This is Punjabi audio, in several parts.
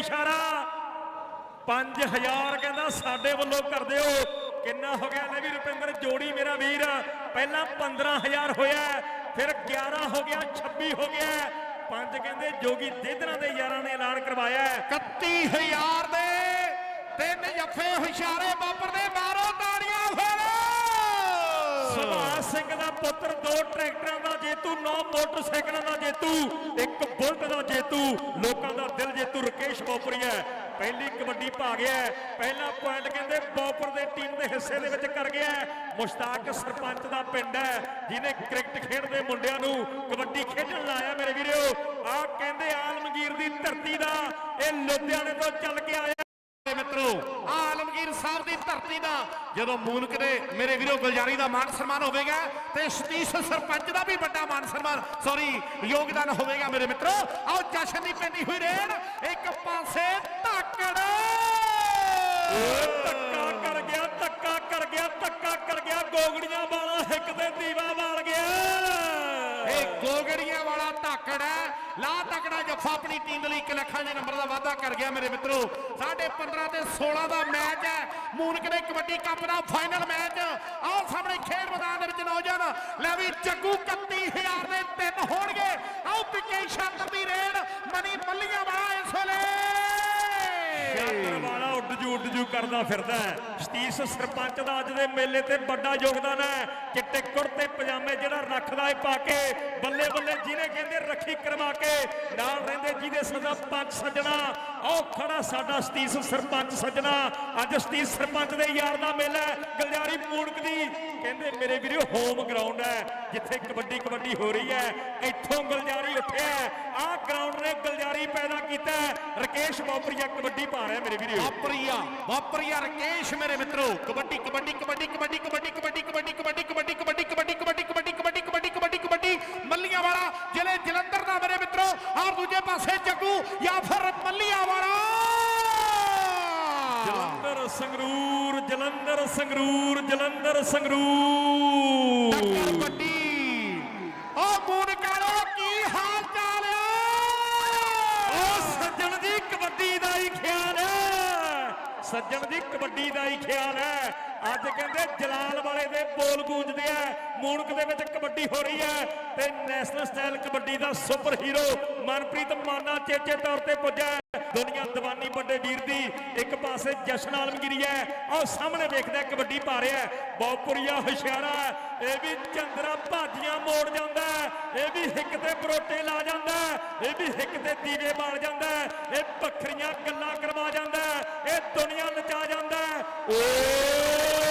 ਇਸ਼ਾਰਾ। 5000 ਕਹਿੰਦਾ ਸਾਡੇ ਵੱਲੋਂ ਕਰ ਦਿਓ। ਕਿੰਨਾ ਹੋ ਗਿਆ? ਲੈ ਵੀ ਰੁਪਿੰਦਰ, ਜੋੜੀ ਮੇਰਾ ਵੀਰ। ਪਹਿਲਾਂ 15000 ਹੋਇਆ, ਫਿਰ 11 ਹੋ ਗਿਆ 26 ਹੋ ਗਿਆ। ਪੰਜ ਕਹਿੰਦੇ ਜੋਗੀ ਦੇਦਰਾਂ ਦੇ ਯਾਰਾਂ ਨੇ ਐਲਾਨ ਕਰਵਾਇਆ। ਹੈ। 31000 ਦੇ ਤਿੰਨ ਜੱਫੇ ਹੁਸ਼ਿਆਰੇ ਵਾਪਰਦੇ ਮਾਰੋ। ਸੁਭਾਸ਼ ਸਿੰਘ ਦਾ ਪੁੱਤਰ ਦੋ ਟਰੈਕਟਰਾਂ ਦਾ ਜੇਤੂ, ਨੌ ਮੋਟਰਸਾਈਕਲਾਂ ਦਾ ਜੇਤੂ, ਇੱਕ ਬੁਲਟ ਦਾ ਜੇਤੂ, ਲੋਕਾਂ ਦਾ ਦਿਲ ਜੇਤੂ ਰਕੇਸ਼ ਬੋਪਰੀਆ ਪਹਿਲੀ ਕਬੱਡੀ ਪਾ ਗਿਆ ਪਹਿਲਾ ਪੁਆਇੰਟ ਕਹਿੰਦੇ ਬੋਪਰ ਦੇ ਟੀਮ ਦੇ ਹਿੱਸੇ ਦੇ ਵਿੱਚ ਕਰ ਗਿਆ ਮੁਸ਼ਤਾਕ ਸਰਪੰਚ ਦਾ ਪਿੰਡ ਹੈ, ਜਿਹਨੇ ਕ੍ਰਿਕਟ ਖੇਡਦੇ ਮੁੰਡਿਆਂ ਨੂੰ ਕਬੱਡੀ ਖੇਡਣ ਲਾਇਆ ਮੇਰੇ ਵੀਰੋ। ਆਹ ਕਹਿੰਦੇ ਆਲਮਗੀਰ ਦੀ ਧਰਤੀ ਦਾ, ਇਹ ਲੁਧਿਆਣੇ ਤੋਂ ਚੱਲ ਕੇ ਆਇਆ। ਮੇਰੇ ਮਿੱਤਰੋ, ਆਲਮਗੀਰ ਸਾਹਿਬ ਦੀ ਧਰਤੀ ਦਾ, ਜਦੋਂ ਮੂਨਕ ਦੇ ਮੇਰੇ ਵੀਰੋ ਗੁਲਜਾਰੀ ਦਾ ਮਾਨ ਸਨਮਾਨ ਹੋਵੇਗਾ, ਤੇ ਸਤੀਸ਼ ਸਰਪੰਚ ਦਾ ਵੀ ਵੱਡਾ ਮਾਨ ਸਨਮਾਨ ਸੌਰੀ ਯੋਗਦਾਨ ਹੋਵੇਗਾ ਮੇਰੇ ਮਿੱਤਰੋ। ਆਓ, ਜਸ਼ਨ ਦੀ ਪੈਂਦੀ ਹੋਈ ਰੇਡ, ਇੱਕ ਪਾਸੇ ਧਾਕੜ। ਧੱਕਾ ਕਰ ਗਿਆ, ਧੱਕਾ ਕਰ ਗਿਆ, ਧੱਕਾ ਕਰ ਗਿਆ, ਗੋਗੜੀਆਂ ਵਾਲਾ ਹਿੱਕ ਤੇ ਦੀਵਾ ਵਾਲ ਗਿਆ। ਇਹ ਗੋਗੜੀਆਂ ਵਾਲਾ ਧਾਕੜ ਹੈ। ਲਾ ਤਕੜਾ ਜੱਫਾ ਆਪਣੀ ਟੀਮ ਲਈ 1 ਲੱਖਾਂ ਦੇ ਨੰਬਰ ਦਾ ਵਾਅਦਾ ਕਰ ਗਿਆ ਮੇਰੇ ਮਿੱਤਰੋ। 15 ਤੇ 16 ਦਾ ਮੈਚ ਹੈ। ਮੂਨਕ ਦੇ ਕਬੱਡੀ ਕੱਪ ਦਾ ਫਾਈਨਲ ਮੈਚ ਆਓ ਸਾਹਮਣੇ ਖੇਡ ਮੈਦਾਨ ਦੇ ਵਿੱਚ ਨੌਜਵਾਨ ਲੈ ਵੀ ਜੱਗੂ 31000 ਦੇ ਤਿੰਨ ਹੋਣਗੇ। ਆਓ ਪਿੱਛੇ ਸ਼ਾਤਰ ਦੀ ਰੇਡ। ਮਨੀ ਮੱਲੀਆਂ ਵਾਲਾ ਇਸ ਸ਼ਾਤਰ ਵੇਲੇ ਵਾਲਾ ਉੱਡ ਜੂ ਉੱਡ ਜੂ, ਕਰਦਾ ਫਿਰਦਾ ਹੈ। ਸਤੀਸ਼ ਸਰਪੰਚ ਦਾ ਅੱਜ ਦੇ ਮੇਲੇ ਤੇ ਵੱਡਾ ਯੋਗਦਾਨ ਹੈ। ਚਿੱਟੇ ਕੁੜਤੇ, ਪਜਾਮੇ ਜਿਹੜਾ ਰੱਖਦਾ ਏ ਪਾ ਕੇ, ਬੱਲੇ ਬੱਲੇ ਜਿਹਨੇ ਕਹਿੰਦੇ ਰੱਖੀ ਕਰਵਾ ਕੇ, ਨਾਲ ਰਹਿੰਦੇ ਜਿਹਦੇ ਸਦਾ ਪੰਜ ਸੱਜਣਾ। ਆਓ ਖੜਾ ਸਾਡਾ ਸਤੀਸ਼ ਸਰਪੰਚ ਸੱਜਣਾ। ਅੱਜ ਸਤੀਸ਼ ਸਰਪੰਚ ਦੇ ਯਾਰ ਦਾ ਮੇਲਾ ਗਲਜਾਰੀ ਮੂਣਕ ਦੀ। ਕਹਿੰਦੇ ਮੇਰੇ ਵੀਰੋ ਹੋਮ ਗਰਾਊਂਡ ਹੈ, ਜਿੱਥੇ ਕਬੱਡੀ ਕਬੱਡੀ ਹੋ ਰਹੀ ਹੈ। ਇੱਥੋਂ ਗਲਜਾਰੀ ਉੱਠਿਆ ਆਹ ਗਰਾਊਂਡ ਨੇ ਗਲਜਾਰੀ ਪੈਦਾ ਕੀਤਾ ਹੈ। ਰਕੇਸ਼ ਬੋਪਰੀਆ ਕਬੱਡੀ ਪਾ ਰਿਹਾ ਮੇਰੇ ਵੀਰੋ। ਵਾਪਰੀਆ ਵਾਪਰੀਆ ਰਕੇਸ਼ ਮੇਰੇ ਮਿੱਤਰੋ ਕਬੱਡੀ ਕਬੱਡੀ ਕਬੱਡੀ ਕਬੱਡੀ ਕਬੱਡੀ ਕਬੱਡੀ ਕਬੱਡੀ ਕਬੱਡੀ ਕਬੱਡੀ ਕਬੱਡੀ ਕਬੱਡੀ ਕਬੱਡੀ ਕਬੱਡੀ ਕਬੱਡੀ ਕਬੱਡੀ ਕਬੱਡੀ ਕਬੱਡੀ ਮੱਲੀਆਂ ਵਾਲਾ ਜ਼ਿਲ੍ਹੇ ਜਲੰਧਰ ਦਾ ਮੇਰੇ ਮਿੱਤਰੋ ਔਰ ਦੂਜੇ ਪਾਸੇ ਜੱਗੂ ਜਾਂ ਫਿਰ ਮੱਲੀਆਂਵਾਲਾ ਜਲੰਧਰ ਸੰਗਰੂਰ ਜਲੰਧਰ ਸੰਗਰੂਰ ਜਲੰਧਰ ਸੰਗਰੂਰ ਸੱਜਣ ਦੀ ਕਬੱਡੀ ਦਾ ਹੀ ਖਿਆਲ ਹੈ। ਅੱਜ ਕਹਿੰਦੇ ਜਲਾਲ ਵਾਲੇ ਦੇ ਬੋਲ ਗੂੰਜਦੇ ਆ। ਮੂਣਕ ਦੇ ਵਿੱਚ ਕਬੱਡੀ ਹੋ ਰਹੀ ਹੈ ਤੇ ਨੈਸ਼ਨਲ ਸਟਾਈਲ ਕਬੱਡੀ ਦਾ ਸੁਪਰ ਹੀਰੋ ਮਨਪ੍ਰੀਤ ਮਾਨਾ ਚੇਚੇ ਤੌਰ ਤੇ ਪੁੱਜਾ ਦੁਨੀਆ ਦੀਵਾਨੀ ਵੱਡੇ ਵੀਰ ਦੀ ਇੱਕ ਪਾਸੇ ਜਸ਼ਨ ਆਲਮਗੀਰੀ ਹੈ, ਆਹ ਸਾਹਮਣੇ ਵੇਖਦਾ ਕਬੱਡੀ ਪਾ ਰਿਹਾ ਹੈ। ਹੁਸ਼ਿਆਰਾ ਇਹ ਵੀ ਚੰਦਰਾ ਭਾਜੀਆਂ ਮੋੜ ਜਾਂਦਾ ਇਹ ਵੀ ਹਿੱਕ ਤੇ ਪਰੋਟੇ ਲਾ ਜਾਂਦਾ ਇਹ ਵੀ ਹਿੱਕ ਤੇ ਦੀਵੇ ਬਾਲ ਜਾਂਦਾ ਇਹ ਵੱਖਰੀਆਂ ਗੱਲਾਂ ਕਰਵਾ ਜਾਂਦਾ ਇਹ ਦੁਨੀਆ ਨਚਾ ਜਾਂਦਾ ਹੈ। ਓਏ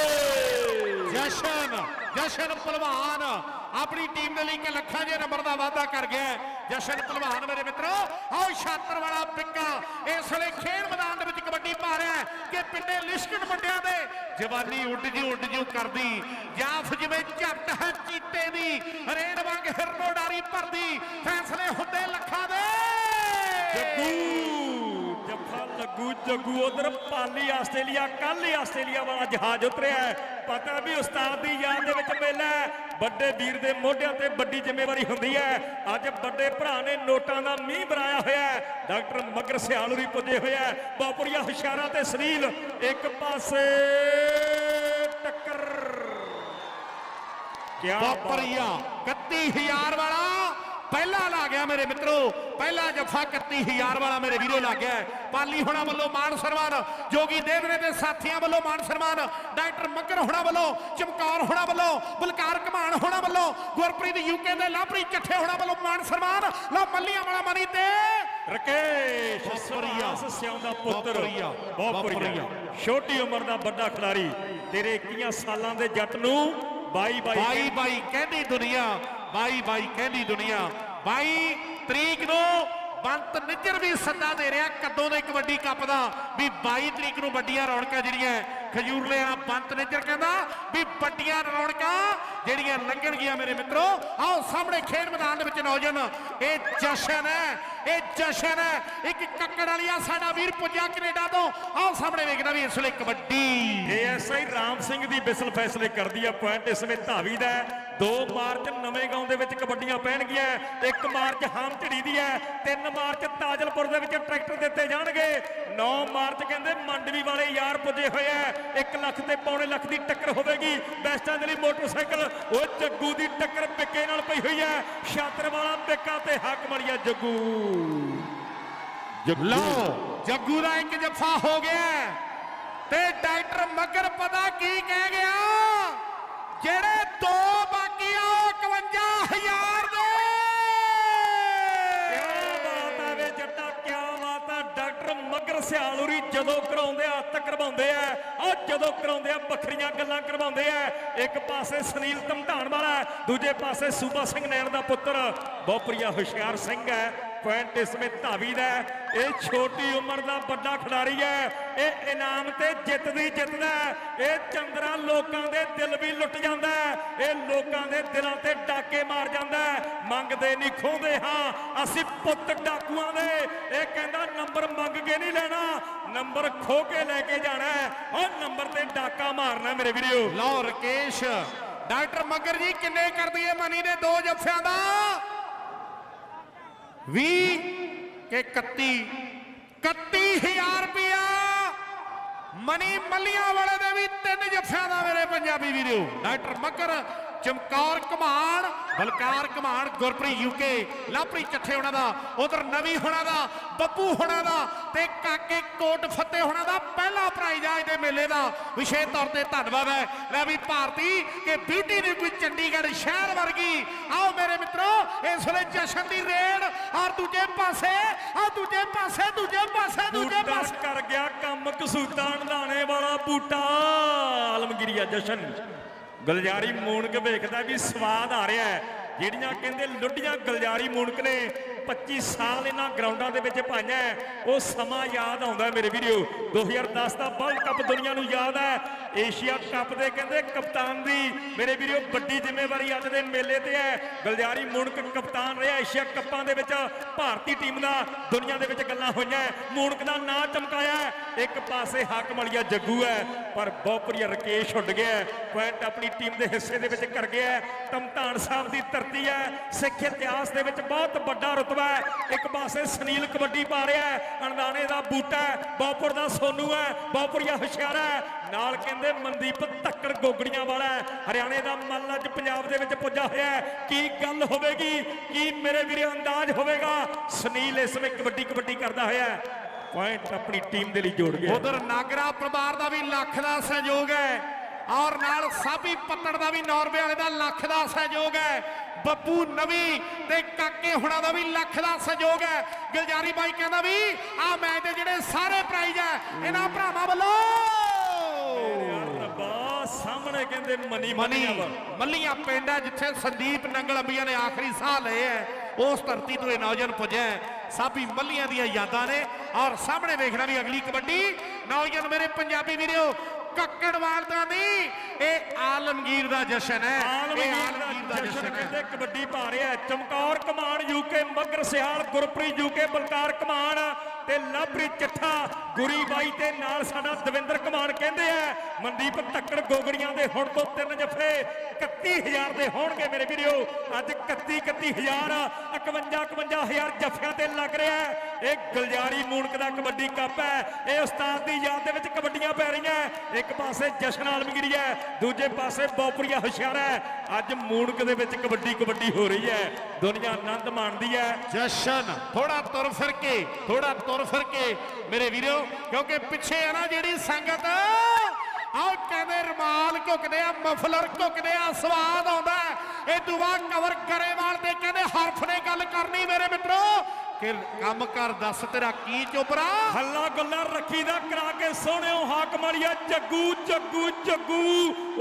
ਜਸ਼ਨ ਜਸ਼ਨ ਪਹਿਲਵਾਨ ਆਪਣੀ ਟੀਮ ਦੇ ਲਈ ਇੱਕ ਲੱਖਾਂ ਦੇ ਨੰਬਰ ਦਾ ਵਾਅਦਾ ਕਰ ਜਸ਼ਨ ਪਹਿਲਵਾਨ ਮੇਰੇ ਮਿੱਤਰੋ। ਆਓ ਛਾਤਰ ਵਾਲਾ ਪਿੱਕਾ, ਇਸ ਵੇਲੇ ਖੇਡ ਮੈਦਾਨ ਦੇ ਵਿੱਚ ਕਬੱਡੀ ਪਾ ਰਿਹਾ ਕਿ ਪਿੰਡੇ ਲਿਸ਼ਕਣ ਮੁੰਡਿਆਂ ਦੇ। ਜਵਾਨੀ ਉੱਡ ਜੂ ਉੱਡ ਜੂ ਕਰਦੀ। ਜਾਫ ਜਿਵੇਂ ਝੱਟ ਹੈ ਚੀਤੇ ਦੀ, ਰੇਡ ਵਾਂਗ ਹਿਰਨੋ ਡਾਰੀ ਭਰਦੀ। ਫੈਸਲੇ ਹੁੰਦੇ ਲੱਖਾਂ ਦੇ। ਜੱਗੂ। ਜੱਫਾ ਜੱਗੂ ਉਧਰ ਪਾਲੀ ਆਸਟ੍ਰੇਲੀਆ ਕੱਲ ਹੀ ਆਸਟ੍ਰੇਲੀਆ ਵਾਲਾ ਜਹਾਜ਼ ਉਤਰਿਆ ਪਤਾ ਵੀ ਉਸਤਾਦ ਦੀ ਯਾਦ ਦੇ ਵਿੱਚ ਮੇਲਾ ਵੱਡੇ ਵੀਰ ਦੇ ਮੋਢਿਆਂ ਤੇ ਵੱਡੀ ਜ਼ਿੰਮੇਵਾਰੀ ਹੁੰਦੀ ਹੈ। ਅੱਜ ਵੱਡੇ ਭਰਾ ਨੇ ਨੋਟਾਂ ਦਾ ਮੀਂਹ ਬਰਾਇਆ ਹੋਇਆ ਹੈ। ਡਾਕਟਰ ਮਗਰ ਸਿਆਲੂਰੀ ਪੁੱਜੇ ਹੋਇਆ ਹੈ। ਬਾਪੁਰੀਆ ਹੁਸ਼ਿਆਰਾ ਤੇ ਸਰੀਲ, ਇੱਕ ਪਾਸੇ ਟੱਕਰ। ਕਿਆ ਬਾਤ ਵਾਪਰੀਆ 31000 ਵਾਲਾ ਪਹਿਲਾ ਲਾ ਗਿਆ ਮੇਰੇ ਮਿੱਤਰੋ ਪਹਿਲਾ ਜੱਫਾ 31000 ਵਾਲਾ ਮੇਰੇ ਵੀਰੋ ਲੱਗ ਗਿਆ। ਪਾਲੀ ਹੁਣਾਂ ਵੱਲੋਂ ਮਾਨ ਸਨਮਾਨ ਜੋਗੀ ਦੇਵਰੇ ਦੇ ਸਾਥੀਆਂ ਵੱਲੋਂ ਮਾਨ ਸਨਮਾਨ ਡਾਕਟਰ ਮੱਗਰ ਹੁਣਾਂ ਵੱਲੋਂ ਚਮਕੌਰ ਹੁਣਾਂ ਵੱਲੋਂ ਬਲਕਾਰ ਕਮਾਨ ਹੁਣਾਂ ਵੱਲੋਂ ਗੁਰਪ੍ਰੀਤ ਯੂਕੇ ਦੇ ਲਾਭਰੀ ਚੱਠੇ ਹੁਣਾਂ ਵੱਲੋਂ ਮਾਨ ਸਨਮਾਨ ਲਓ ਮੱਲੀਆਂ ਵਾਲਾ ਮਨੀ ਤੇ ਰਕੇਸ਼ ਬਾਪਰੀਆ। ਸਿਉਂ ਦਾ ਪੁੱਤਰ ਬਾਪਰੀਆ। ਛੋਟੀ ਉਮਰ ਦਾ ਵੱਡਾ ਖਿਡਾਰੀ ਤੇਰੇ 21 ਸਾਲਾਂ ਦੇ ਜੱਟ ਨੂੰ ਬਾਈ ਬਾਈ ਬਾਈ ਬਾਈ ਕਹਿੰਦੀ ਦੁਨੀਆ ਬਾਈ ਬਾਈ ਕਹਿੰਦੀ ਦੁਨੀਆ। 22 ਤਰੀਕ ਨੂੰ ਬੰਤ ਨਿੱਜਰ ਵੀ ਸੱਦਾ ਦੇ ਰਿਹਾ ਕਦੋਂ ਦੇ ਕਬੱਡੀ ਕੱਪ ਦਾ। ਵੀ 22 ਤਰੀਕ ਨੂੰ ਵੱਡੀਆਂ ਰੌਣਕਾਂ ਜਿਹੜੀਆਂ ਖਜੂਰਲੇ ਆ ਬੰਤ ਨਿੱਜਰ ਕਹਿੰਦਾ ਵੀ ਵੱਡੀਆਂ ਰੌਣਕਾਂ ਜਿਹੜੀਆਂ ਲੰਘਣਗੀਆਂ ਮੇਰੇ ਮਿੱਤਰੋ, ਆਓ ਸਾਹਮਣੇ ਖੇਡ ਮੈਦਾਨ ਦੇ ਵਿੱਚ ਨੌਜਵਾਨ, ਇਹ ਜਸ਼ਨ ਹੈ, ਇਹ ਜਸ਼ਨ ਹੈ। ਇੱਕ ਕੱਕੜ ਵਾਲੀਆ ਸਾਡਾ ਵੀਰ ਪੁੱਜਾ ਕੈਨੇਡਾ ਤੋਂ। ਆਓ ਸਾਹਮਣੇ ਵੇਖਦਾ ਵੀ ਇਸ ਵੇਲੇ ਕਬੱਡੀ। ਏਐਸਆਈ ਰਾਮ ਸਿੰਘ ਦੀ ਬਿਸਲ ਫੈਸਲੇ ਕਰਦੀ ਆ ਪੁਆਇੰਟ, ਇਸ ਵੇ ਧਾਵੀ ਦਾ 2 ਮਾਰਚ ਨਵੇਂ ਗਾਉਂ ਦੇ ਵਿੱਚ ਕਬੱਡੀਆਂ ਪੈਣਗੀਆਂ 1 ਮਾਰਚ ਹਾਮਝੜੀ ਦੀ ਹੈ 3 ਮਾਰਚ ਤਾਜਲਪੁਰ ਦੇ ਵਿੱਚ ਟਰੈਕਟਰ ਦਿੱਤੇ ਜਾਣਗੇ। 9 ਮਾਰਚ ਕਹਿੰਦੇ ਮੰਡਵੀ ਵਾਲੇ ਯਾਰ ਪੁੱਜੇ ਹੋਏ ਆ। 1 ਲੱਖ ਤੇ ਪੌਣੇ ਲੱਖ ਦੀ ਟੱਕਰ ਹੋਵੇਗੀ। ਬੈਸਟਾਂ ਦੇ ਲਈ ਮੋਟਰਸਾਈਕਲ। ਉਹ ਜੱਗੂ ਦੀ ਟੱਕਰ ਪਿੱਕੇ ਨਾਲ ਪਈ ਹੋਈ ਹੈ। ਛਾਤਰ ਵਾਲਾ ਪਿੱਕਾ ਤੇ ਹੱਕ ਮੜੀਆ ਜੱਗੂ। ਜੱਗੂ। ਲਓ ਜੱਗੂ ਦਾ ਇੱਕ ਜੱਫਾ ਹੋ ਗਿਆ। ਤੇ ਡਾਕਟਰ ਮਗਰ ਪਤਾ ਕੀ ਕਹਿ ਗਿਆ? ਜਿਹੜੇ ਦੋ ਬਾਕੀ ਆ ਉਹ 51000 ਦੇ ਕਿਆ ਬਾਤ ਆ ਵੇ ਜੱਟਾ ਕਿਆ ਬਾਤ ਆ ਡਾਕਟਰ ਸਿਆਲੂਰੀ ਜਦੋਂ ਕਰਾਉਂਦੇ ਆ, ਹੱਥ ਕਰਵਾਉਂਦੇ ਆ ਆ ਜਦੋਂ ਕਰਾਉਂਦੇ ਆ, ਵੱਖਰੀਆਂ ਗੱਲਾਂ ਕਰਵਾਉਂਦੇ ਆ। ਇੱਕ ਪਾਸੇ ਸੁਨੀਲ ਧਮਧਾਨ ਵਾਲਾ, ਦੂਜੇ ਪਾਸੇ ਸੂਬਾ ਸਿੰਘ ਨੈਣ ਦਾ ਪੁੱਤਰ। ਬਹੁਪ੍ਰਿਆ ਹੁਸ਼ਿਆਰ ਸਿੰਘ ਹੈ। ਪੁਆਇੰਟ ਇਸ ਵਿੱਚ ਧਾਵੀ ਦਾ ਇਹ ਛੋਟੀ ਉਮਰ ਦਾ ਵੱਡਾ ਖਿਡਾਰੀ ਹੈ। ਇਹ ਇਨਾਮ ਤੇ ਜਿੱਤਦੀ ਜਿੱਤਦਾ ਇਹ ਚੰਦਰਾ ਲੋਕਾਂ ਦੇ ਦਿਲ ਵੀ ਲੁੱਟ ਜਾਂਦਾ ਇਹ ਲੋਕਾਂ ਦੇ ਦਿਲਾਂ ਤੇ ਡਾਕੇ ਮਾਰ ਜਾਂਦਾ ਮੰਗਦੇ ਨਹੀਂ, ਖੋਹਦੇ, ਹਾਂ, ਅਸੀਂ ਪੁੱਤ ਡਾਕੂਆਂ ਦੇ। ਇਹ ਕਹਿੰਦਾ, ਨੰਬਰ ਮੰਗ ਕੇ ਨਹੀਂ ਲੈਣਾ। ਨੰਬਰ ਖੋ ਕੇ ਲੈ ਕੇ ਜਾਣਾ ਉਹ ਨੰਬਰ ਤੇ ਡਾਕਾ ਮਾਰਨਾ ਮੇਰੇ ਵੀਰੋ। ਲਓ ਰਕੇਸ਼, ਡਾਕਟਰ ਮਗਰ ਜੀ ਕਿੰਨੇ ਕਰ ਦਈਏ ਮਨੀ ਦੇ ਦੋ ਜੱਫਿਆਂ ਦਾ? 20 ਕਿ 31 31000 ਰੁਪਇਆ। ਮਨੀ ਮੱਲੀਆਂ ਵਾਲੇ ਦੇ ਵੀ ਤਿੰਨ ਜੱਫਿਆਂ ਦਾ ਮੇਰੇ ਪੰਜਾਬੀ ਵੀਰੋ। ਡਾਕਟਰ ਮੱਕਰ ਚਮਕੌਰ ਕਮਾਨ ਬਲਕਾਰ ਕਮਾਨ ਗੁਰਪ੍ਰੀਤ ਯੂਕੇ ਲਾਪਰੀ ਚੱਠੇ ਹੋਣਾ ਦਾ ਉਧਰ ਨਵੀ ਹੋਣਾ ਦਾ ਬੱਬੂ ਹੋਣਾ ਦਾ ਤੇ ਕਾਕੇ ਕੋਟ ਫੱਤੇ ਹੋਣਾ ਦਾ ਪਹਿਲਾ ਪ੍ਰਾਈਜ਼ ਆ ਇਹਦੇ ਮੇਲੇ ਦਾ। ਵਿਸ਼ੇਸ਼ ਤੌਰ ਤੇ ਧੰਨਵਾਦ ਹੈ। ਲੈ ਵੀ ਭਾਰਤੀ ਕਿ ਬੀਟੀ ਦੀ ਕੋਈ ਚੰਡੀਗੜ੍ਹ ਸ਼ਹਿਰ ਵਰਗੀ। ਆਓ ਮੇਰੇ ਮਿੱਤਰੋ ਇਸ ਵੇਲੇ ਜਸ਼ਨ ਦੀ ਰੇਡ ਔਰ ਦੂਜੇ ਪਾਸੇ ਆ ਦੂਜੇ ਪਾਸੇ ਦੂਜੇ ਪਾਸੇ ਦੂਜੇ ਪਾਸੇ। ਕਰ ਗਿਆ ਕੰਮ ਕਸੂਤਾ ਢਾਣੇ ਵਾਲਾ ਬੂਟਾ। ਆਲਮਗੀਰੀਆ ਜਸ਼ਨ। ਗਲਜਾਰੀ ਮੂਣਕ ਵੇਖਦਾ ਵੀ ਸਵਾਦ ਆ ਰਿਹਾ ਜਿਹੜੀਆਂ ਕਹਿੰਦੇ ਲੁੱਡੀਆਂ ਗਲਜਾਰੀ ਮੂਣਕ ਨੇ 25 ਸਾਲ ਇਹਨਾਂ ਗਰਾਊਂਡਾਂ ਦੇ ਵਿੱਚ ਪਾਈਆਂ ਉਹ ਸਮਾਂ ਯਾਦ ਆਉਂਦਾ ਹੈ ਮੇਰੇ ਵੀਰੋ। 2010 ਦਾ ਵਰਲਡ ਕੱਪ ਦੁਨੀਆ ਨੂੰ ਯਾਦ ਹੈ। ਏਸ਼ੀਆ ਕੱਪ ਦੇ ਕਹਿੰਦੇ ਕਪਤਾਨ ਦੀ। ਮੇਰੇ ਵੀਰੋ, ਵੱਡੀ ਜ਼ਿੰਮੇਵਾਰੀ ਅੱਜ ਦੇ ਮੇਲੇ ਤੇ ਹੈ। ਗਲਜਾਰੀ ਮੂਣਕ ਕਪਤਾਨ ਰਿਹਾ ਏਸ਼ੀਆ ਕੱਪਾਂ ਦੇ ਵਿੱਚ। ਭਾਰਤੀ ਟੀਮ ਦਾ ਦੁਨੀਆ ਦੇ ਵਿੱਚ ਗੱਲਾਂ ਹੋਈਆਂ ਮੂਣਕ ਦਾ ਨਾਂ ਚਮਕਾਇਆ ਇੱਕ ਪਾਸੇ ਹਾਕਮ ਵਾਲੀਆ ਜੱਗੂ ਹੈ, ਪਰ ਬਹੁਪਰੀਆ ਰਕੇਸ਼ ਉੱਡ ਗਿਆ ਪੁਆਇੰਟ ਆਪਣੀ ਟੀਮ ਦੇ ਹਿੱਸੇ ਦੇ ਵਿੱਚ ਕਰ ਗਿਆ ਹੈ। ਧਮਧਾਨ ਸਾਹਿਬ ਦੀ ਧਰਤੀ ਹੈ। ਸਿੱਖ ਇਤਿਹਾਸ ਦੇ ਵਿੱਚ ਬਹੁਤ ਵੱਡਾ ਰੁਤਬਾ ਹੈ, ਇੱਕ ਪਾਸੇ ਸੁਨੀਲ ਕਬੱਡੀ ਪਾ ਰਿਹਾ ਹੈ ਅਣਦਾਣੇ ਦਾ ਬੂਟਾ ਹੈ ਬਹੁਪੁਰ ਦਾ ਸੋਨੂ ਹੈ ਬਹੁਪੁਰੀਆ ਹੁਸ਼ਿਆਰਾ ਹੈ, ਨਾਲ ਕਹਿੰਦੇ ਮਨਦੀਪ ਧੱਕੜ ਗੋਗੜੀਆਂ ਵਾਲਾ ਹੈ, ਹਰਿਆਣੇ ਦਾ ਮੱਲ ਅੱਜ ਪੰਜਾਬ ਦੇ ਵਿੱਚ ਪੁੱਜਾ ਹੋਇਆ ਹੈ। ਕੀ ਗੱਲ ਹੋਵੇਗੀ? ਕੀ ਮੇਰੇ ਵੀਰੇ ਅੰਦਾਜ਼ ਹੋਵੇਗਾ? ਸੁਨੀਲ ਇਸ ਵੇ ਕਬੱਡੀ ਕਬੱਡੀ ਕਰਦਾ ਹੋਇਆ ਹੈ। ਪੁਆਇੰਟ ਆਪਣੀ ਟੀਮ ਦੇ ਲਈ ਜੋੜ ਗਿਆ ਉਧਰ ਨਾਗਰਾ ਪਰਿਵਾਰ ਦਾ ਵੀ ਲੱਖ ਦਾ ਸਹਿਯੋਗ ਹੈ, ਔਰ ਨਾਲ ਸਾਬੀ ਪੱਤੜ ਦਾ ਵੀ ਨੌਰਵੇ ਵਾਲੇ ਦਾ ਲੱਖ ਦਾ ਸਹਿਯੋਗ ਹੈ। ਬੱਬੂ ਨਵੀ ਤੇ ਕਾਕੇ ਹੁਣਾਂ ਦਾ ਵੀ ਲੱਖ ਦਾ ਸਹਿਯੋਗ ਹੈ। ਗਿਲਜਾਰੀ ਬਾਈ ਕਹਿੰਦਾ ਵੀ ਆ ਮੈਚ ਦੇ ਜਿਹੜੇ ਸਾਰੇ ਪ੍ਰਾਈਜ਼ ਹੈ ਇਹਨਾਂ ਭਰਾਵਾਂ ਵੱਲੋਂ। ਸਾਹਮਣੇ ਕਹਿੰਦੇ ਮਨੀ ਮਨੀ ਮਨੀਆ ਮੱਲੀਆਂ ਪਿੰਡ ਹੈ ਜਿੱਥੇ ਸੰਦੀਪ ਨੰਗਲ ਅੰਬੀਆਂ ਨੇ ਆਖਰੀ ਸਾਹ ਲਏ ਹੈ ਉਸ ਧਰਤੀ ਤੋਂ ਇਹ ਨੌਜਵਾਨ ਪੁੱਜਿਆ। ਸਾਬੀ ਮੱਲੀਆਂ ਦੀਆਂ ਯਾਦਾਂ ਨੇ ਔਰ ਸਾਹਮਣੇ ਵੇਖਣਾ ਵੀ ਅਗਲੀ ਕਬੱਡੀ। ਨੌਜਵਾਨ ਮੇਰੇ ਪੰਜਾਬੀ ਵੀਰੋ ਕੱਕੜਵਾਲ ਦਾ ਨਹੀਂ ਇਹ ਆਲਮਗੀਰ ਦਾ ਜਸ਼ਨ ਹੈ। ਇਹ ਆਲਮਗੀਰ ਦਾ ਜਸ਼ਨ ਕਹਿੰਦੇ ਕਬੱਡੀ ਪਾ ਰਿਹਾ। ਚਮਕੌਰ ਕਮਾਨ ਯੂਕੇ ਮਗਰ ਸਿਹਾਲ ਗੁਰਪ੍ਰੀਤ ਯੂਕੇ ਬਲਕਾਰ ਕਮਾਨ ਤੇ ਲਵਪ੍ਰੀਤ ਚੱਠਾ ਗੁਰੀ ਬਾਈ ਤੇ ਨਾਲ ਸਾਡਾ ਦਵਿੰਦਰ ਕਮਾਨ ਕਹਿੰਦੇ ਆ। ਮਨਦੀਪ ਧੱਕੜ ਗੋਗੜੀਆਂ ਦੇ ਹੁਣ ਤੋਂ ਤਿੰਨ ਜਫੇ 31000 ਦੇ ਹੋਣਗੇ ਮੇਰੇ ਵੀਰੋ। ਅੱਜ 31 31000 51 51000 ਜਫਿਆਂ ਤੇ ਲੱਗ ਰਿਹਾ ਹੈ। ਇਹ ਗਲਜਾਰੀ ਮੂਣਕ ਦਾ ਕਬੱਡੀ ਕੱਪ ਹੈ। ਇਹ ਉਸਤਾਦ ਦੀ ਯਾਦ ਦੇ ਵਿੱਚ ਕਬੱਡੀਆਂ ਪੈ ਰਹੀਆਂ। ਇੱਕ ਪਾਸੇ ਜਸ਼ਨ ਆਲਮਗੀਰੀ ਹੈ, ਦੂਜੇ ਪਾਸੇ ਬੌਪਰੀਆ ਹੁਸ਼ਿਆਰਾ ਹੈ। ਅੱਜ ਮੂਣਕ ਦੇ ਵਿੱਚ ਕਬੱਡੀ ਕਬੱਡੀ ਹੋ ਰਹੀ ਹੈ। ਦੁਨੀਆ ਆਨੰਦ ਮਾਣਦੀ ਹੈ। ਜਸ਼ਨ ਥੋੜਾ ਤੁਰ ਫਿਰ ਕੇ ਥੋੜਾ ਤੁਰ ਫਿਰ ਕੇ ਮੇਰੇ ਵੀਰੋ, ਕਿਉਂਕਿ ਪਿੱਛੇ ਆ ਨਾ ਜਿਹੜੀ ਸੰਗਤ, ਆਹ ਕਹਿੰਦੇ ਰਮਾਲ ਘੁੱਕਦੇ ਆ, ਮਫਲਰ ਘੁੱਕਦੇ ਆ, ਸਵਾਦ ਆਉਂਦਾ ਇਹ ਦੁਆ ਕਵਰ ਕਰੇਵਾਲ ਤੇ ਕਹਿੰਦੇ ਹਰਫ ਨੇ ਗੱਲ ਕਰਨੀ ਮੇਰੇ ਮਿੱਤਰੋ। ਕਿ ਕੰਮ ਕਰ ਦੱਸ ਤੇਰਾ ਕੀ ਚੁਬਰਾ ਹੱਲਾ ਗੁੱਲਾ ਰੱਖੀ ਦਾ ਕਰਾ ਕੇ ਸੋਹਣਿਓ ਹਾਕ ਮਾਰੀਆ ਜੱਗੂ ਜੱਗੂ ਜੱਗੂ।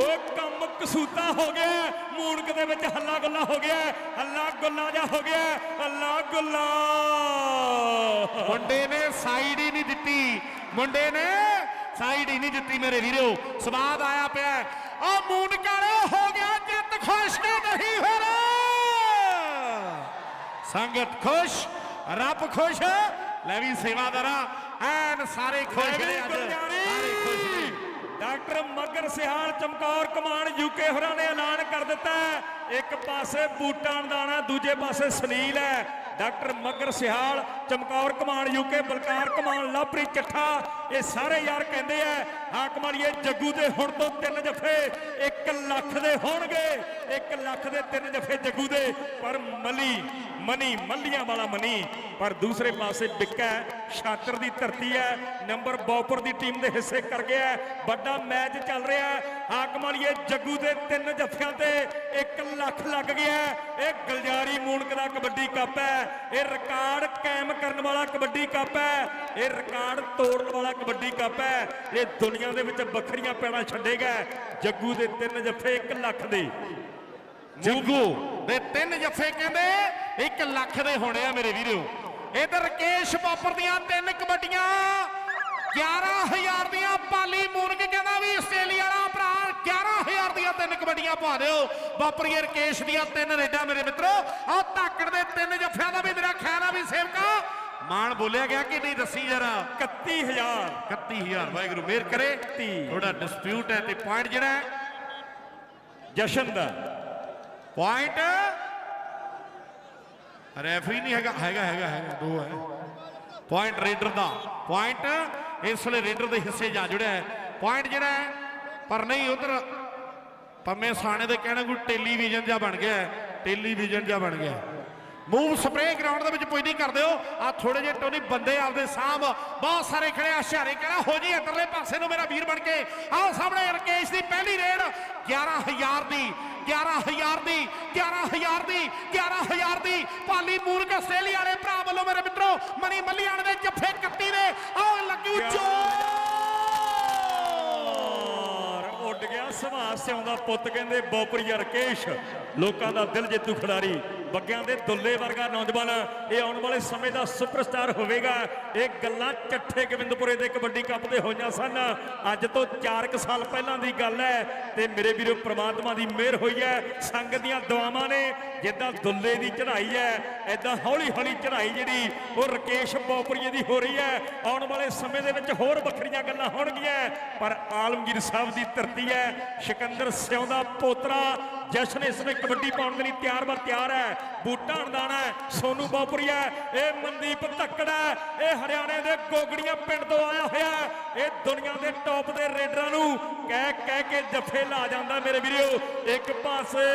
ਓਏ ਕੰਮ ਕਸੂਤਾ ਹੋ ਗਿਆ ਮੂਣਕ ਦੇ ਵਿੱਚ ਹੱਲਾ ਗੁੱਲਾ ਹੋ ਗਿਆ ਹੱਲਾ ਗੁੱਲਾ ਜਾ ਹੋ ਗਿਆ ਹੱਲਾ ਗੁੱਲਾ। ਮੁੰਡੇ ਨੇ ਸਾਈਡ ਹੀ ਨਹੀਂ ਦਿੱਤੀ। ਮੁੰਡੇ ਨੇ ਸਾਈਡ ਹੀ ਨਹੀਂ ਦਿੱਤੀ ਮੇਰੇ ਵੀਰੋ। ਸਵਾਦ ਆਇਆ ਪਿਆ। ਆ ਮੂਨ ਕਾਲੇ ਹੋ ਗਿਆ ਜਿੱਤ ਖੁਸ਼ ਨਹੀਂ ਹੋ ਰਿਹਾ ਸੰਗਤ ਖੁਸ਼। ਰੱਬ ਖੁਸ਼ ਲੈ ਵੀ ਸੇਵਾਦਾਰਾ ਐਨ ਸਾਰੇ ਖੁਸ਼ ਨੇ ਅੱਜ। ਸਾਰੇ ਖੁਸ਼ ਨੇ। ਡਾਕਟਰ ਮਗਰ ਸਿਹਾਲ ਚਮਕੌਰ ਕਮਾਨ ਯੂਕੇ ਹੋਰਾਂ ਨੇ ਐਲਾਨ ਕਰ ਦਿੱਤਾ ਹੈ। ਇੱਕ ਪਾਸੇ ਬੂਟਾਂ ਦਾਣਾ ਦੂਜੇ ਪਾਸੇ ਸੁਨੀਲ ਹੈ। ਡਾਕਟਰ ਮਗਰ ਸਿਹਾਲ ਚਮਕੌਰ ਕਮਾਨ ਯੂਕੇ ਬਲਕਾਰ ਕਮਾਨ ਲਾਪਰੀ ਚੱਠਾ ਇਹ ਸਾਰੇ ਯਾਰ ਕਹਿੰਦੇ ਆ ਹਾਕਮ ਵਾਲੀਏ ਜੱਗੂ ਦੇ ਹੁਣ ਤੋਂ ਤਿੰਨ ਜਫੇ 1 ਲੱਖ ਦੇ ਹੋਣਗੇ 1 ਲੱਖ ਦੇ ਤਿੰਨ ਜਫੇ ਜੱਗੂ ਦੇ ਪਰ ਮਲੀ ਮਨੀ ਮੱਲੀਆਂ ਵਾਲਾ ਮਨੀ। ਪਰ ਦੂਸਰੇ ਪਾਸੇ ਬਿੱਕਾ ਸ਼ਾਤਰ ਦੀ ਧਰਤੀ ਹੈ ਨੰਬਰ ਬੌਪਰ ਦੀ ਟੀਮ ਦੇ ਹਿੱਸੇ ਕਰ ਗਿਆ। ਵੱਡਾ ਮੈਚ ਚੱਲ ਰਿਹਾ ਹਾਕਮ ਵਾਲੀਏ ਜੱਗੂ ਦੇ ਤਿੰਨ ਜੱਫਿਆਂ ਤੇ 1 ਲੱਖ ਲੱਗ ਗਿਆ। ਇਹ ਗਲਜਾਰੀ ਮੂਨਕ ਦਾ ਕਬੱਡੀ ਕੱਪ ਹੈ। ਇਹ ਰਿਕਾਰਡ ਕਾਇਮ ਕਰਨ ਵਾਲਾ ਕਬੱਡੀ ਕੱਪ ਹੈ। ਇਹ ਰਿਕਾਰਡ ਤੋੜਨ ਵਾਲਾ ਕਬੱਡੀ ਕੱਪ ਹੈ। ਇਹ ਦੁਨੀਆ ਦੇ ਵਿੱਚ ਵੱਖਰੀਆਂ ਪੈੜਾਂ ਛੱਡੇਗਾ ਜੱਗੂ ਦੇ ਤਿੰਨ ਜੱਫੇ 1 ਲੱਖ ਦੇ। ਜੱਗੂ ਦੇ ਤਿੰਨ ਜੱਫੇ ਕਹਿੰਦੇ 1 ਲੱਖ ਦੇ ਹੋਣੇ ਆ ਮੇਰੇ ਵੀਰੋ। ਇਧਰ ਰਕੇਸ਼ ਬਾਪਰ ਦੀਆਂ ਤਿੰਨ ਕਬੱਡੀਆਂ 11000 ਦੀਆਂ ਪਾਲੀ ਮੂਨਕ ਕਹਿੰਦਾ ਵੀ ਆਸਟ੍ਰੇਲੀਆ ਵਾਲਾ ਭਰਾ 11000 ਦੀਆਂ ਤਿੰਨ ਕਬੱਡੀਆਂ ਪਾ ਦਿਓ। ਬਾਪਰੀਏ ਰਕੇਸ਼ ਦੀਆਂ ਤਿੰਨ ਰੇਡਾਂ ਮੇਰੇ ਮਿੱਤਰੋ। ਆਹ ਧਾਕੜ ਦੇ ਤਿੰਨ ਜੱਫਿਆਂ ਦਾ ਵੀ ਮੇਰਾ ਖਿਆਲ ਆ ਵੀ ਸੇਵਕਾ। ਮਾਣ ਬੋਲਿਆ ਗਿਆ ਕਿ ਨਹੀਂ ਦੱਸੀ ਜਰਾ? 31000 31000 ਵਾਹਿਗੁਰੂ ਮਿਹਰ ਕਰੇ। ਥੋੜਾ ਡਿਸਪਿਊਟ ਹੈ ਤੇ ਪੁਆਇੰਟ ਜਿਹੜਾ ਜਸ਼ਨ ਦਾ। ਪੁਆਇੰਟ ਰੈਫਰੀ ਨਹੀਂ ਹੈਗਾ ਹੈਗਾ ਹੈਗਾ ਹੈਗਾ, ਦੋ ਹੈ। ਪੁਆਇੰਟ ਰੇਡਰ ਦਾ। ਪੁਆਇੰਟ ਇਸ ਵੇਲੇ ਰੇਡਰ ਦੇ ਹਿੱਸੇ ਜਾ ਜੁੜਿਆ ਹੈ। ਪੁਆਇੰਟ ਜਿਹੜਾ ਹੈ, ਪਰ ਨਹੀਂ ਉਧਰ ਪੰਮੇ ਸਾਣੇ ਦੇ ਕਹਿਣਾ ਕੋਈ ਟੈਲੀਵਿਜ਼ਨ ਜਿਹਾ ਬਣ ਗਿਆ ਹੈ। ਟੈਲੀਵਿਜ਼ਨ ਜਿਹਾ ਬਣ ਗਿਆ ਮੂਵ ਸਪਰੇ ਗਰਾਊਂਡ ਦੇ ਵਿੱਚ ਕੋਈ ਨਹੀਂ ਕਰਦੇ ਹੋ। ਆ ਥੋੜੇ ਜਿਹੇ ਟੋਨੀ ਬੰਦੇ ਆਪਦੇ ਸਾਹਮ ਬਹੁਤ ਸਾਰੇ ਖੜੇ ਆ ਸ਼ਹਾਰੇ ਕਹਿਣਾ, ਹੋ ਜੀ, ਇੱਧਰਲੇ ਪਾਸੇ ਨੂੰ ਮੇਰਾ ਵੀਰ ਬਣ ਕੇ ਆਹ ਸਾਹਮਣੇ, ਰਕੇਸ਼ ਦੀ ਪਹਿਲੀ ਰੇਡ 11000 ਦੀ 11000 ਦੀ 11000 ਦੀ 11000 ਦੀ ਪਾਲੀ ਮੂਰਖ ਆਸਟ੍ਰੇਲੀਆ ਵਾਲੇ ਭਰਾ ਵੱਲੋਂ ਮੇਰੇ ਮਿੱਤਰੋ ਮਣੀ ਮੱਲੀਆਣ ਦੇ ਜੱਫੇ 31 ਦੇ ਆਹ ਲੱਗੂ ਔਰ ਉੱਡ ਗਿਆ ਸਮਾਸ ਸਿਆਉਂਦਾ ਪੁੱਤ ਕਹਿੰਦੇ ਬੋਪਰੀਆ ਰਕੇਸ਼। ਲੋਕਾਂ ਦਾ ਦਿਲ ਜੇਤੂ ਖਿਡਾਰੀ। ਬੱਗਿਆਂ ਦੇ ਦੁੱਲੇ ਵਰਗਾ ਨੌਜਵਾਨ ਇਹ ਆਉਣ ਵਾਲੇ ਸਮੇਂ ਦਾ ਸੁਪਰਸਟਾਰ ਹੋਵੇਗਾ। ਇਹ ਗੱਲਾਂ ਚੱਠੇ ਗੋਬਿੰਦਪੁਰੇ ਦੇ ਕਬੱਡੀ ਕੱਪ ਦੇ ਹੋਈਆਂ ਸਨ। ਅੱਜ ਤੋਂ 4 ਸਾਲ ਪਹਿਲਾਂ ਦੀ ਗੱਲ ਹੈ ਤੇ ਮੇਰੇ ਵੀਰੋ ਪ੍ਰਮਾਤਮਾ ਦੀ ਮਿਹਰ ਹੋਈ ਹੈ। ਸੰਗਤ ਦੀਆਂ ਦੁਆਵਾਂ ਨੇ ਜਿੱਦਾਂ ਦੁੱਲੇ ਦੀ ਚੜ੍ਹਾਈ ਹੈ ਐਦਾਂ ਹੌਲੀ ਹੌਲੀ ਚੜ੍ਹਾਈ ਜਿਹੜੀ ਉਹ ਰਕੇਸ਼ ਬੋਪਰੀਏ ਦੀ ਹੋ ਰਹੀ ਹੈ। ਆਉਣ ਵਾਲੇ ਸਮੇਂ ਦੇ ਵਿੱਚ ਹੋਰ ਵੱਖਰੀਆਂ ਗੱਲਾਂ ਹੋਣਗੀਆਂ। ਪਰ ਆਲਮਗੀਰ ਸਾਹਿਬ ਦੀ ਧਰਤੀ ਹੈ। ਸਿਕੰਦਰ ਸਿਉਂ ਦਾ ਪੋਤਰਾ ਜਸ਼ਨ ਇਸ ਵਿੱਚ ਕਬੱਡੀ ਪਾਉਣ ਦੇ ਲਈ ਤਿਆਰ ਬਰ ਤਿਆਰ ਹੈ, ਬੂਟਾ ਹੰਦਾਣਾ ਸੋਨੂ ਬੋਪਰੀਆ ਇਹ ਮਨਦੀਪ ਧੱਕੜ ਇਹ ਹਰਿਆਣੇ ਦੇ ਗੋਗੜੀਆਂ ਪਿੰਡ ਤੋਂ ਆਇਆ ਹੋਇਆ ਇਹ ਦੁਨੀਆ ਦੇ ਟੌਪ ਦੇ ਰੇਡਰਾਂ ਨੂੰ ਕਹਿ ਕਹਿ ਕੇ ਜੱਫੇ ਲਾ ਜਾਂਦਾ ਮੇਰੇ ਵੀਰੋ, ਇੱਕ ਪਾਸੇ।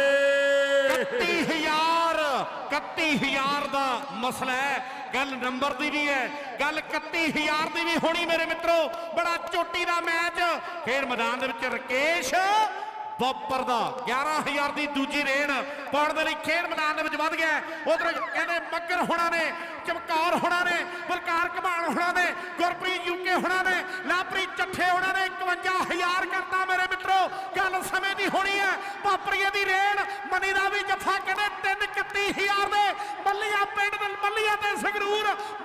31000 31000 ਦਾ ਮਸਲਾ ਹੈ, ਗੱਲ ਨੰਬਰ ਦੀ ਵੀ ਹੈ, ਗੱਲ 31000 ਦੀ ਵੀ ਹੋਣੀ ਮੇਰੇ ਮਿੱਤਰੋ, ਬੜਾ ਚੋਟੀ ਦਾ ਮੈਚ ਫੇਰ ਮੈਦਾਨ ਦੇ ਵਿੱਚ ਰਕੇਸ਼ ਬੱਪਰ ਦਾ। 11000 ਦੀ ਦੂਜੀ ਰੇਡ ਪਾਉਣ ਦੇ ਲਈ ਖੇਡ ਮੈਦਾਨ ਦੇ ਵਿੱਚ ਵੱਧ ਗਿਆ ਉਧਰ ਕਹਿੰਦੇ ਮੱਗਰ ਹੋਣਾ ਨੇ, ਚਮਕੌਰ ਹੋਣਾ ਨੇ, ਬਲਕਾਰ ਕਮਾਨ ਹੋਣਾ ਨੇ ਗੁਰਪ੍ਰੀਤ ਯੂਕੇ ਹੋਣਾ ਨੇ ਲਾਪ੍ਰੀਤ ਚੱਠੇ ਹੋਣਾ ਨੇ 51000 ਕਰਤਾ। ਮੇਰੇ ਮਿੱਤਰੋ, ਗੱਲ ਸਮੇਂ ਦੀ ਹੋਣੀ ਹੈ। ਪਾਪਰੀਏ ਦੀ ਰੇਡ ਮਨੀ ਦਾ ਵੀ ਜੱਫਾ ਕਹਿੰਦੇ 3 31000 ਦੇ। ਮੱਲੀਆਂ ਪਿੰਡ ਦੇ ਮੱਲੀਆਂ ਤੇ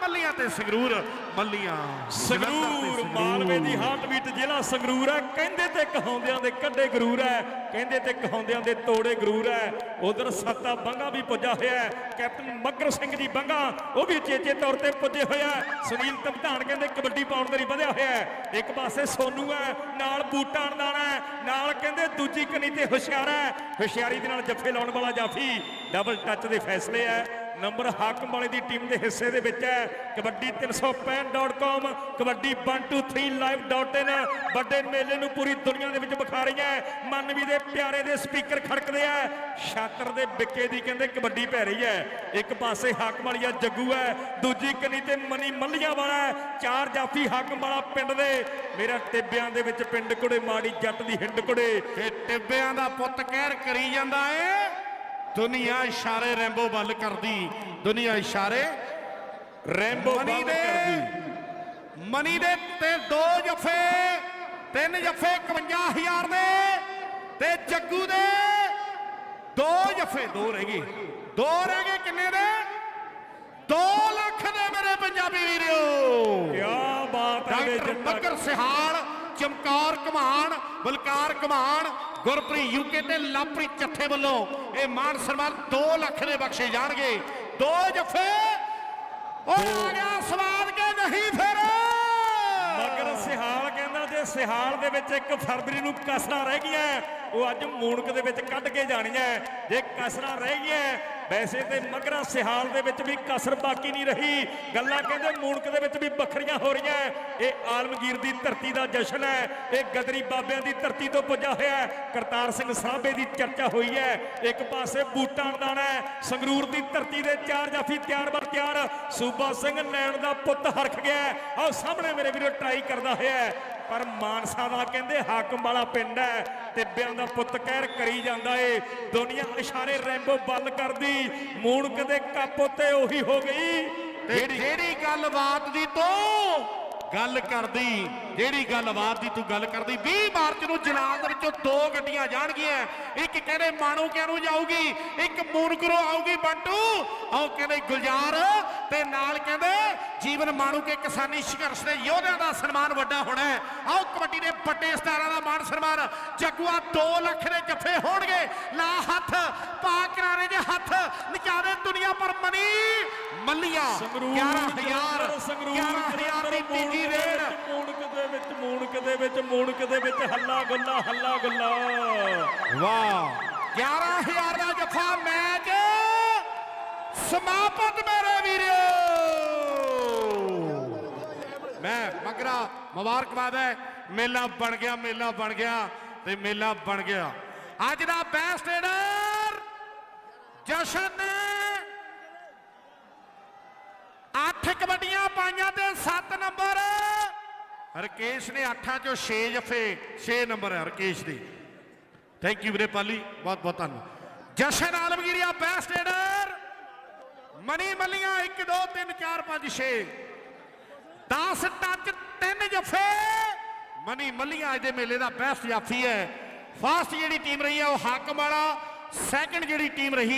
ਮੱਲੀਆਂ ਤੇ ਸੰਗਰੂਰ ਮੱਲੀਆਂ ਸੰਗਰੂਰ ਮਾਲਵੇ ਦੀ ਹਾਰਟ ਬੀਟ ਜ਼ਿਲ੍ਹਾ ਸੰਗਰੂਰ ਹੈ। ਕਹਿੰਦੇ ਤੇ ਕਹਾਉਂਦਿਆਂ ਦੇ ਕੱਡੇ ਗਰੂਰ ਹੈ। ਕਹਿੰਦੇ ਤੇ ਕਹਾਉਂਦਿਆਂ ਦੇ ਤੋੜੇ ਗਰੂਰ ਹੈ। ਉਧਰ ਸੱਤਾ ਬੰਗਾ ਵੀ ਪੁੱਜਾ ਹੋਇਆ ਹੈ। ਕੈਪਟਨ ਮੱਗਰ ਸਿੰਘ ਜੀ ਬੰਗਾ ਉਹ ਵੀ ਚੇਚੇ ਤੌਰ ਤੇ ਪੁੱਜੇ ਹੋਇਆ। ਸੁਨੀਲ ਤਮਧਾਨ ਕਹਿੰਦੇ ਕਬੱਡੀ ਪਾਉਣ ਦੇ ਲਈ ਵਧਿਆ ਹੋਇਆ ਹੈ। ਇੱਕ ਪਾਸੇ ਸੋਨੂ ਹੈ ਨਾਲ ਬੂਟਾ ਅਣਦਾਣਾ ਨਾਲ ਕਹਿੰਦੇ ਦੂਜੀ ਕਨੀ ਤੇ ਹੁਸ਼ਿਆਰਾ ਹੈ। ਹੁਸ਼ਿਆਰੀ ਦੇ ਨਾਲ ਜੱਫੇ ਲਾਉਣ ਵਾਲਾ ਜਾਫੀ ਡਬਲ ਟੱਚ ਦੇ ਫੈਸਲੇ ਹੈ। ਨੰਬਰ ਹਾਕਮ ਵਾਲੇ ਦੀ ਟੀਮ ਦੇ ਹਿੱਸੇ ਦੇ ਵਿੱਚ ਹੈ। ਕਬੱਡੀ 365.com ਕਬੱਡੀ 123live.in ਵੱਡੇ ਮੇਲੇ ਨੂੰ ਪੂਰੀ ਦੁਨੀਆ ਦੇ ਵਿੱਚ ਵਿਖਾ ਰਹੀਆਂ ਹੈ। ਮਨਵੀ ਦੇ ਪਿਆਰੇ ਦੇ ਸਪੀਕਰ ਖੜਕਦੇ ਆ। ਸ਼ਾਤਰ ਦੇ ਬਿੱਕੇ ਦੀ ਕਹਿੰਦੇ ਕਬੱਡੀ ਪੈ ਰਹੀ ਹੈ। ਇੱਕ ਪਾਸੇ ਹਾਕਮ ਵਾਲੀਆ ਜੱਗੂ ਹੈ, ਦੂਜੀ ਕਨੀ ਤੇ ਮਨੀ ਮੱਲੀਆਂ ਵਾਲਾ ਹੈ। ਚਾਰ ਜਾਫੀ ਹਾਕਮ ਵਾਲਾ ਪਿੰਡ ਦੇ। ਮੇਰਾ ਟਿੱਬਿਆਂ ਦੇ ਵਿੱਚ ਪਿੰਡ ਕੁੜੇ ਮਾੜੀ ਜੱਟ ਦੀ ਹਿੰਡ ਕੁੜੇ ਇਹ ਟਿੱਬਿਆਂ ਦਾ ਪੁੱਤ ਕਹਿਰ ਕਰੀ ਜਾਂਦਾ ਏ। ਦੁਨੀਆ ਇਸ਼ਾਰੇ ਰੈਂਬੋ ਵੱਲ ਕਰਦੀ। ਦੁਨੀਆ ਇਸ਼ਾਰੇ ਰੈਂਬੋ ਦੇ ਕਰਦੀ। ਮਨੀ ਦੇ ਤੇ ਦੋ ਜੱਫੇ ਤਿੰਨ ਜੱਫੇ 51000 ਦੇ ਤੇ ਜੱਗੂ ਦੇ ਦੋ ਜੱਫੇ। ਦੋ ਰਹਿ ਗਏ। ਦੋ ਰਹਿ ਗਏ ਕਿੰਨੇ ਦੇ? 2 ਲੱਖ ਦੇ ਮੇਰੇ ਪੰਜਾਬੀ ਵੀਰੋ। ਕਿਆ ਬਾਤ ਹੈ ਡਾਕਟਰ ਮੱਕਰ ਸਿਹਾਲ ਚਮਕਾਰ ਕਮਾਨ ਬਲਕਾਰ ਕਮਾਨ ਗੁਰਪ੍ਰੀਤ ਯੂਕੇ ਤੇ ਲਾਪਰੀ ਚੱਠੇ ਵੱਲੋਂ ਇਹ ਮਾਨ ਸਨਮਾਨ 2 ਲੱਖ ਦੇ ਬਖਸ਼ੇ ਜਾਣਗੇ। ਦੋ ਜੱਫੇ। ਉਹ ਆ ਗਿਆ ਸਵਾਦ ਕੇ ਨਹੀਂ ਫਿਰ। ਮਗਰ ਸਿਹਾਲ ਕਹਿੰਦਾ ਜੇ ਸਿਹਾਲ ਦੇ ਵਿੱਚ ਇੱਕ ਫਰਵਰੀ ਨੂੰ ਕਸਰਾਂ ਰਹਿ ਗਈਆਂ ਉਹ ਅੱਜ ਮੂਣਕ ਦੇ ਵਿੱਚ ਕੱਢ ਕੇ ਜਾਣੀਆਂ। ਜੇ ਕਸਰਾਂ ਰਹਿ ਗਈਆਂ ਵੈਸੇ ਤੇ ਮਗਰਾ ਸਿਹਾਲ ਦੇ ਵਿੱਚ ਵੀ ਕਸਰ ਬਾਕੀ ਨਹੀਂ ਰਹੀ। ਗੱਲਾਂ ਕਹਿੰਦੇ ਮੂਣਕ ਦੇ ਵਿੱਚ ਵੀ ਵੱਖਰੀਆਂ ਹੋ ਰਹੀਆਂ ਇਹ ਆਲਮਗੀਰ ਦੀ ਧਰਤੀ ਦਾ ਜਸ਼ਨ ਹੈ ਇਹ ਗਦਰੀ ਬਾਬਿਆਂ ਦੀ ਧਰਤੀ ਤੋਂ ਪੁੱਜਾ ਹੋਇਆ ਕਰਤਾਰ ਸਿੰਘ ਸਾਹਬੇ ਦੀ ਚਰਚਾ ਹੋਈ ਹੈ ਇੱਕ ਪਾਸੇ ਬੂਟਾਂ ਦਾਣਾ ਸੰਗਰੂਰ ਦੀ ਧਰਤੀ ਦੇ ਚਾਰ ਜਾਫੀ ਤਿਆਰ ਬਰ ਤਿਆਰ। ਸੂਬਾ ਸਿੰਘ ਨੈਣ ਦਾ ਪੁੱਤ ਹਰਖ ਗਿਆ ਹੈ। ਆਹ ਸਾਹਮਣੇ ਮੇਰੇ ਵੀਰੋ, ਟਰਾਈ ਕਰਦਾ ਹੋਇਆ ਪਰ ਮਾਨਸਾ ਦਾ ਕਹਿੰਦੇ ਹਾਕਮ ਵਾਲਾ ਪਿੰਡ ਹੈ ਟਿੱਬਿਆਂ ਦਾ ਪੁੱਤ ਕਹਿਰ ਕਰੀ ਜਾਂਦਾ ਏ। ਦੁਨੀਆ ਇਸ਼ਾਰੇ ਰੈਂਬੋ ਬੰਦ ਕਰਦੀ ਮੂਣਕ ਦੇ ਕੱਪ ਉੱਤੇ ਉਹੀ ਹੋ ਗਈ। ਜਿਹੜੀ ਗੱਲਬਾਤ ਦੀ ਤੂੰ ਗੱਲ ਕਰਦੀ, ਜਿਹੜੀ ਗੱਲਬਾਤ ਦੀ ਤੂੰ ਗੱਲ ਕਰਦੀ 20 ਮਾਰਚ ਨੂੰ ਜਲਾਲ ਦੇ ਵਿੱਚੋਂ ਦੋ ਗੱਡੀਆਂ ਜਾਣਗੀਆਂ। ਇੱਕ ਕਹਿੰਦੇ ਮਾਣੂਕਿਆਂ ਨੂੰ ਜਾਊਗੀ, ਇੱਕ ਮੂਨਕਰੋਂ ਆਊਗੀ, ਬੰਟੂ। ਉਹ ਕਹਿੰਦੇ ਗੁਲਜ਼ਾਰ ਤੇ ਨਾਲ ਕਹਿੰਦੇ ਜੀਵਨ ਮਾਣੂਕੇ ਕਿਸਾਨੀ ਸੰਘਰਸ਼ ਦੇ ਯੋਧਿਆਂ ਦਾ ਸਨਮਾਨ ਵੱਡਾ ਹੋਣਾ ਹੈ। ਆਓ ਕਬੱਡੀ ਦੇ ਵੱਡੇ ਸਟਾਰਾਂ ਦਾ ਮਾਣ ਸਨਮਾਨ। ਜਗੂਆ 2 ਲੱਖ ਦੇ ਜੱਫੇ ਹੋਣਗੇ। ਲਾ ਹੱਥ, ਪਾ ਕਰਾਰੇ ਦੇ ਹੱਥ, ਨਚਾਵੇ ਦੁਨੀਆ ਪਰ ਮਨੀ। ਮੱਲੀਆਂ ਸੰਗਰੂਰ 11000 ਸੰਗਰੂਰ 11000 ਦੀ ਤੀਜੀ ਰੇਡ ਮੂਣਕ ਦੇ ਵਿੱਚ ਮੂਣਕ ਦੇ ਵਿੱਚ ਮੂਣਕ ਦੇ ਵਿੱਚ ਹੱਲਾ ਗੁੱਲਾ ਹੱਲਾ ਗੁੱਲਾ। ਵਾਹ। 11000 ਦਾ ਜੱਫਾ ਮੈਚ ਸਮਾਪਤ ਮੇਰੇ ਵੀਰੋ। ਮੈਂ ਮਗਰਾ ਮੁਬਾਰਕਬਾਦ ਹੈ। ਮੇਲਾ ਬਣ ਗਿਆ ਮੇਲਾ ਬਣ ਗਿਆ ਤੇ ਮੇਲਾ ਬਣ ਗਿਆ। ਅੱਜ ਦਾ ਬੈਸਟ ਰੇਡਰ ਜਸ਼ਨ ਨੇ ਅੱਠ ਕਬੱਡੀਆਂ ਪਾਈਆਂ ਤੇ 7 ਨੰਬਰ ਰਕੇਸ਼ ਨੇ 8 ਚੋਂ 6 ਜਫੇ 6 ਨੰਬਰ ਹੈ ਰਕੇਸ਼ ਦੀ। ਥੈਂਕ ਯੂ ਵੀਰੇ ਪਾਲੀ, ਬਹੁਤ ਬਹੁਤ ਧੰਨਵਾਦ। Jashan Alamgiria best raider Mani Malliyan 1 2 3 4 5 6 10 touch 3 ਜਫੇ, ਮਨੀ ਮੱਲੀਆਂ ਅੱਜ ਦੇ ਮੇਲੇ ਦਾ ਬੈਸਟ ਜਾਫੀ ਹੈ। ਫਾਸਟ ਜਿਹੜੀ ਟੀਮ ਰਹੀ ਹੈ ਉਹ ਹਾਕਮ ਵਾਲਾ ਸੈਕੰਡ ਜਿਹੜੀ ਟੀਮ ਰਹੀ